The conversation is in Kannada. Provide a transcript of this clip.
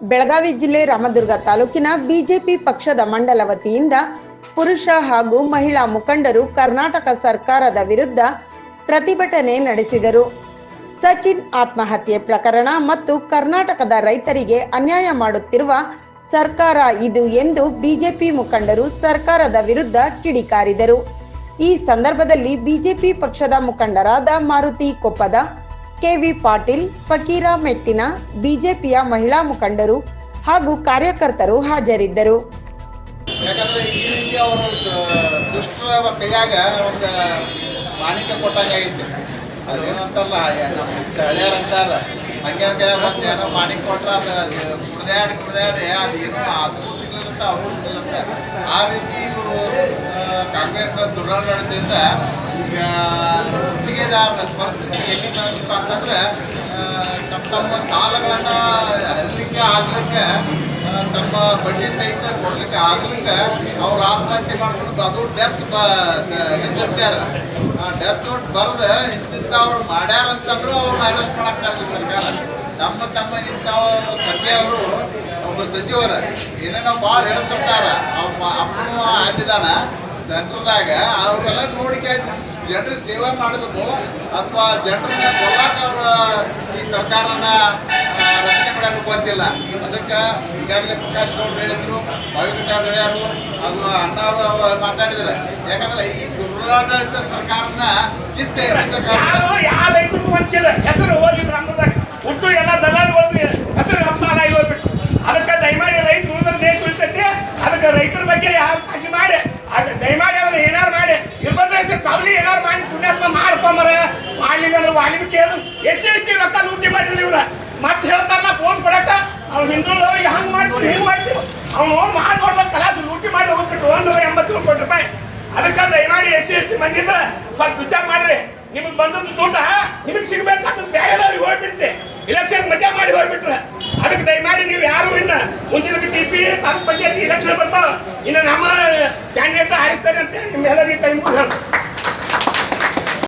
ಬೆಳಗಾವಿ ಜಿಲ್ಲೆ ರಾಮದುರ್ಗ ತಾಲೂಕಿನ ಬಿಜೆಪಿ ಪಕ್ಷದ ಮಂಡಲ ವತಿಯಿಂದ ಪುರುಷ ಹಾಗೂ ಮಹಿಳಾ ಮುಖಂಡರು ಕರ್ನಾಟಕ ಸರ್ಕಾರದ ವಿರುದ್ಧ ಪ್ರತಿಭಟನೆ ನಡೆಸಿದರು. ಸಚಿನ್ ಆತ್ಮಹತ್ಯೆ ಪ್ರಕರಣ ಮತ್ತು ಕರ್ನಾಟಕದ ರೈತರಿಗೆ ಅನ್ಯಾಯ ಮಾಡುತ್ತಿರುವ ಸರ್ಕಾರ ಇದು ಎಂದು ಬಿಜೆಪಿ ಮುಖಂಡರು ಸರ್ಕಾರದ ವಿರುದ್ಧ ಕಿಡಿಕಾರಿದರು. ಈ ಸಂದರ್ಭದಲ್ಲಿ ಬಿಜೆಪಿ ಪಕ್ಷದ ಮುಖಂಡರಾದ ಮಾರುತಿ ಕೊಪ್ಪದ ಕೆವಿ ಪಾಟೀಲ್, ಫಕೀರಾ ಮೆಟ್ಟಿನ ಬಿಜೆಪಿಯ ಮಹಿಳಾ ಮುಖಂಡರು ಹಾಗೂ ಕಾರ್ಯಕರ್ತರು ಹಾಜರಿದ್ದರು. ಆ ರೀತಿ ಇವರು ಕಾಂಗ್ರೆಸ್ ದುರಾಡಳಿತದಿಂದ ಈಗ ಗುತ್ತಿಗೆದಾರರ ಪರಿಸ್ಥಿತಿ ಎಲ್ಲಿ ಅಂತಂದ್ರೆ ತಮ್ಮ ತಮ್ಮ ಸಾಲಗಳನ್ನ ಹರಿಲಿಕ್ಕೆ ಆಗ್ಲಿಕ್ಕೆ ತಮ್ಮ ಬಡ್ಡಿ ಸಹಿತ ಕೊಡ್ಲಿಕ್ಕೆ ಆಗ್ಲಿಕ್ಕೆ ಅವ್ರು ಆತ್ಮಹತ್ಯೆ ಮಾಡ್ಕೊಂಡು ಅದು ಡೆತ್ ಆ ಡೆತ್ ನೋಟ್ ಬರ್ದು ಇಂತಿಂಥವ್ರು ಮಾಡ್ಯಾರ ಅಂತಂದ್ರು ಅವ್ರನ್ನ ಅರೆಸ್ಟ್ ಮಾಡಕ್ಕಾಗಲ್ಲ ಸರ್ಕಾರ. ತಮ್ಮ ತಮ್ಮ ಇಂಥ ಖರ್ಗೆ ಅವರು ಒಬ್ಬರು ಸಚಿವರು, ಏನೇನೋ ಭಾಳ ಹೇಳ್ತಿರ್ತಾರ ಅವ್ರ ಅಪ್ಪನೂ ಆಗಿದಾನ ಸೆಂಟ್ರದಾಗ ಅವರೆಲ್ಲ ನೋಡಿ ಜನರಿಗೆ ಸೇವೆ ಮಾಡಬೇಕು ಅಥವಾ ಜನರನ್ನ ಕೊಲ್ಲಾಕ ಅವ್ರ ಈ ಸರ್ಕಾರನ ರಚನೆ ಮಾಡಕ್ಕೆ ಗೊತ್ತಿಲ್ಲ. ಅದಕ್ಕೆ ಈಗಾಗಲೇ ಪ್ರಕಾಶ್ ಗೌಡ್ರು ಹೇಳಿದ್ರು ಬಾವಿಕಟ್ಟ ಅವ್ರು ಹೇಳ್ಯಾರು, ಅದು ಅಣ್ಣ ಅವರು ಮಾತಾಡಿದ್ರು. ಯಾಕಂದ್ರೆ ಈ ದುರಾಡಳಿತ ಸರ್ಕಾರನ ಕಿತ್ತೆ ಹೆಸರು ಹೋಗಿದ್ರು ನಮ್ಮದಾಗ ಹುಟ್ಟು ಎಲ್ಲ ರೊಕ್ಕ ಲೂಟಿ ಮಾಡಿದ್ರು ಇವ್ರ. ಮತ್ತೆ ಹೇಳ್ತಾರ ಫೋನ್ ಕೊಡಕ್ಕ. ಅವ್ನು ಹಿಂದುಳಿದವ್ರಿಗೆ ಹಂಗೆ ಮಾಡ್ತೀವಿ ಹಿಂಗೆ ಮಾಡ್ತೀವಿ. ಅವ್ನು ಮಾಡ್ಕೊಡ್ಬೇಕು ಕಲಾಸು ಲೂಟಿ ಮಾಡಿ ಹೋಗ್ಬಿಟ್ಟು ಒಂದೂರ ಎಂಬತ್ತು ಕೋಟಿ ರೂಪಾಯಿ. ಅದಕ್ಕಂದ್ರೆ ದಯಮಾಡಿ ಎಸ್ ಸಿ ಎಸ್ ಟಿ ಸ್ವಲ್ಪ ವಿಚಾರ ಮಾಡ್ರಿ. ನಿಮಗೆ ಬಂದದ್ದು ದುಡ್ಡ, ನಿಮಗೆ ಸಿಗ್ಬೇಕಾದ್ರೆ ಬೇರೆದವ್ರಿಗೆ ಹೋಗ್ಬಿಡ್ತೆ. ಇಲೆಕ್ಷನ್ ಮಜಾ ಮಾಡಿ ಹೋಗ್ಬಿಟ್ರೆ. ಅದಕ್ಕೆ ದಯಮಾಡಿ ನೀವು ಯಾರು ಇನ್ನ ಮುಂದಿನ T P taluk panchayat election ಬರ್ತಾವ ಇನ್ನ ನಮ್ಮ ಕ್ಯಾಂಡಿಡೇಟ್ ಹಾರಿಸ್ತಾರೆ ಅಂತ ಹೇಳಿ ನಿಮ್ಮೆಲ್ಲರಿಗೆ ಟೈಮ್ ಮುಗಿದು